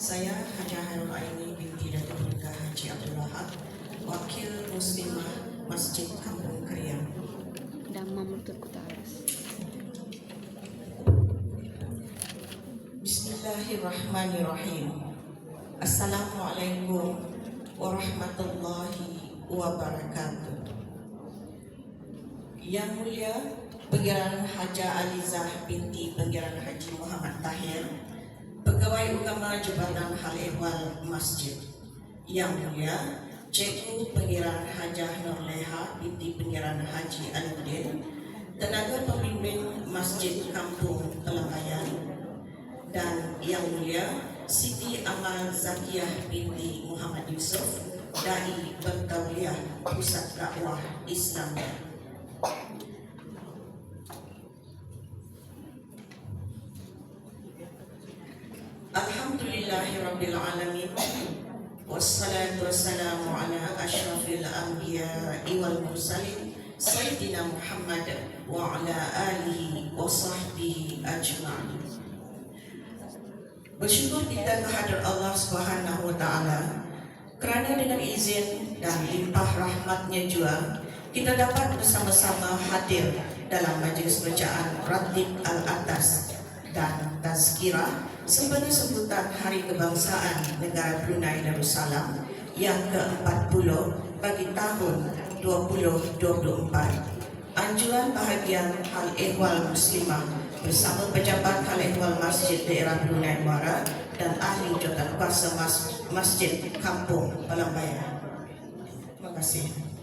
Saya Haja Hairul Aini binti Datuk Peringkat Haji Abdul Wahab, Wakil Muslimah Masjid Kampung Kriang. Damam lutut ku tak harus. Bismillahirrahmanirrahim. Assalamualaikum warahmatullahi wabarakatuh. Yang mulia Pengiran Haja Alizah binti Pengiran Haji Muhammad Tahir, Pegawai Utama Jabatan Hal Ehwal Masjid. Yang mulia Cikgu Pengiran Hajah Nurleha binti Pengiran Haji Alimuddin, Tenaga Pembimbing Masjid Kampung Pelambayan, dan yang mulia Siti Amal Zakiyah binti Muhammad Yusuf Dai Bertauliah Pusat Dakwah Islam Alhamdulillahirabbil alamin. Wassalatu wassalamu ala asyrafil anbiya'i wal mursalin sayyidina Muhammad wa ala alihi wa sahbihi ajma'in. Bersyukur kita kehadrat Allah Subhanahu Wa Taala. Kerana dengan izin dan limpah rahmatnya juga kita dapat bersama-sama hadir dalam majlis bacaan Ratib Al-Atas dan Tazkirah sempena sebutan Hari Kebangsaan Negara Brunei Darussalam yang ke-40 bagi tahun 2024. Anjuran bahagian Hal Ehwal Muslimah bersama pejabat Hal Ehwal Masjid Daerah Brunei Muara dan ahli jawatan kuasa Mas- Masjid Kampung Pelambayan. Terima kasih.